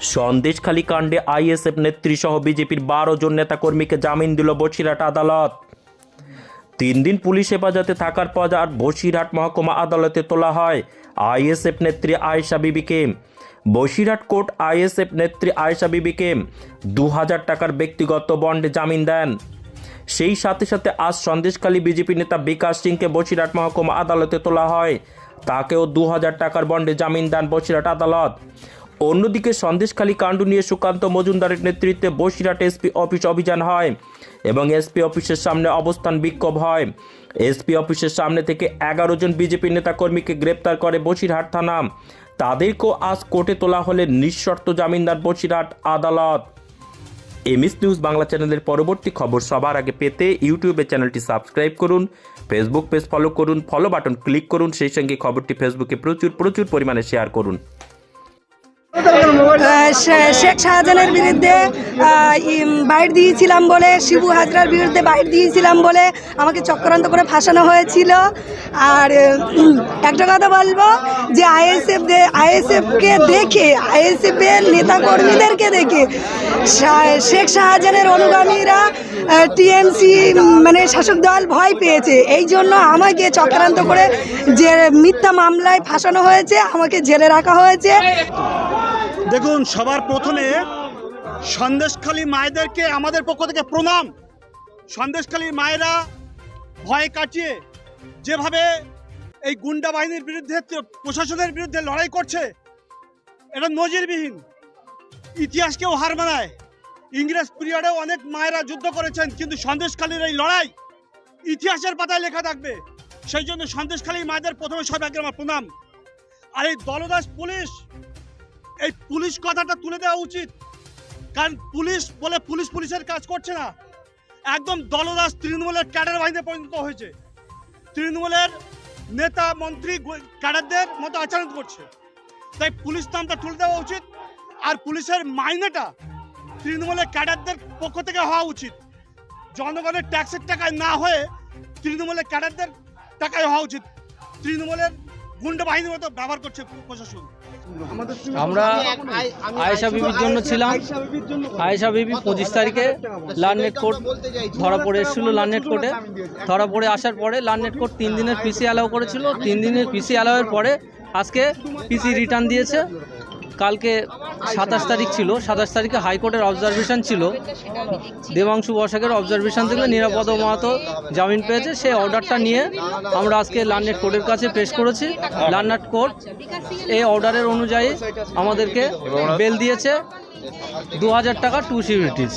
সন্দেশখালী কাণ্ডে আইএসএফ নেত্রী সহ বিজেপির বারো জন নেতাকর্মীকে জামিন দিল বসিরহাট আদালত। তিন দিন পুলিশ হেফাজতে থাকার পর আর বসিরহাট মহকুমা আদালতে তোলা হয় আইএসএফ নেত্রী আয়েশা বিবিকে। বসিরহাট কোর্ট আইএসএফ নেত্রী আয়েশা বিবিকে দু হাজার টাকার ব্যক্তিগত বন্ডে জামিন দেন। সেই সাথে সাথে আজ সন্দেশখালী বিজেপি নেতা বিকাশ সিংকে বসিরহাট মহকুমা আদালতে তোলা হয়। তাকেও দু হাজার টাকার বন্ডে জামিন দেন বসিরহাট আদালত। অন্যদিকে সন্দেশখালী কাণ্ড নিয়ে সুকান্ত মজুমদারের নেতৃত্বে বসিরহাট এসপি অফিস অভিযান হয় এবং এসপি অফিসের সামনে অবস্থান বিক্ষোভ হয়। এসপি অফিসের সামনে থেকে এগারো জন বিজেপি নেতাকর্মীকে গ্রেপ্তার করে বসিরহাট থানা। তাদেরকেও আজ কোর্টে তোলা হলে নিঃশর্ত জামিনদার বসিরহাট আদালত। এমএস নিউজ বাংলা চ্যানেলের পরবর্তী খবর সবার আগে পেতে ইউটিউবে চ্যানেলটি সাবস্ক্রাইব করুন, ফেসবুক পেজ ফলো করুন, ফলো বাটন ক্লিক করুন, সেই সঙ্গে খবরটি ফেসবুকে প্রচুর প্রচুর পরিমাণে শেয়ার করুন। শেখ শাহজাহানের বিরুদ্ধে বাইট দিয়েছিলাম বলে, শিবু হাজরার বিরুদ্ধে বাইট দিয়েছিলাম বলে আমাকে চক্রান্ত করে ফাঁসানো হয়েছিল। আর একটা কথা বলব যে আইএসএফ আইএসএফকে দেখে, আইএসএফের নেতাকর্মীদেরকে দেখে শেখ শাহজাহানের অনুগামীরা টিএমসি মানে শাসক দল ভয় পেয়েছে। এই জন্য আমাকে চক্রান্ত করে যে মিথ্যা মামলায় ফাঁসানো হয়েছে, আমাকে জেলে রাখা হয়েছে। দেখুন, সবার প্রথমে সন্দেশখালী মায়েদেরকে আমাদের পক্ষ থেকে প্রণাম। সন্দেশখালী মায়েরা ভয় কাটিয়ে যেভাবে এই গুন্ডা বাহিনীর বিরুদ্ধে, প্রশাসনের বিরুদ্ধে লড়াই করছে এটা নজিরবিহীন। ইতিহাসকেও হার মানায়। ইংরেজ পিরিয়ডেও অনেক মায়েরা যুদ্ধ করেছেন, কিন্তু সন্দেশখালীর এই লড়াই ইতিহাসের পাতায় লেখা থাকবে। সেই জন্য সন্দেশখালী মায়েদের প্রথমে সবাইকে আমার প্রণাম। আর এই দলদাস পুলিশ এই পুলিশ কথাটা তুলে দেওয়া উচিত। কারণ পুলিশ বলে পুলিশ পুলিশের কাজ করছে না। একদম দলদাস তৃণমূলের ক্যাডার বাহিনীতে পরিণত হয়েছে। তৃণমূলের নেতা, মন্ত্রী ক্যাডারদের মতো আচরণ করছে। তাই পুলিশ নামটা তুলে দেওয়া উচিত। আর পুলিশের মাইনেটা তৃণমূলের ক্যাডারদের পক্ষ থেকে হওয়া উচিত। জনগণের ট্যাক্সের টাকায় না হয়ে তৃণমূলের ক্যাডারদের টাকায় হওয়া উচিত। তৃণমূলের গুন্ডা বাহিনীর মতো ব্যবহার করছে প্রশাসন। আমরা আয়েশা বিবির জন্য ছিলাম। আয়েশা বিবি পঁচিশ তারিখে লার্নেট কোর্ট ধরা পড়ে এসেছিল লার্নেট কোর্টে। ধরা পড়ে আসার পরে লার্নেট কোর্ট তিন দিনের পিসি অ্যালাউ করেছিল। তিন দিনের পিসি অ্যালাউয়ের পরে আজকে পিসি রিটার্ন দিয়েছে। কালকে সাতাশ তারিখ ছিল, সাতাশ তারিখে হাইকোর্টের অবজারভেশন ছিল। দেবাংশু বসাকের অবজারভেশন থেকে নিরাপদ মাহাতো জামিন পেয়েছে, সেই অর্ডারটা নিয়ে আমরা আজকে লার্নেট কোর্টের কাছে পেশ করেছি। লার্নার কোর্ট এই অর্ডারের অনুযায়ী আমাদেরকে বেল দিয়েছে। দু হাজার টাকা টু সিউরিটিস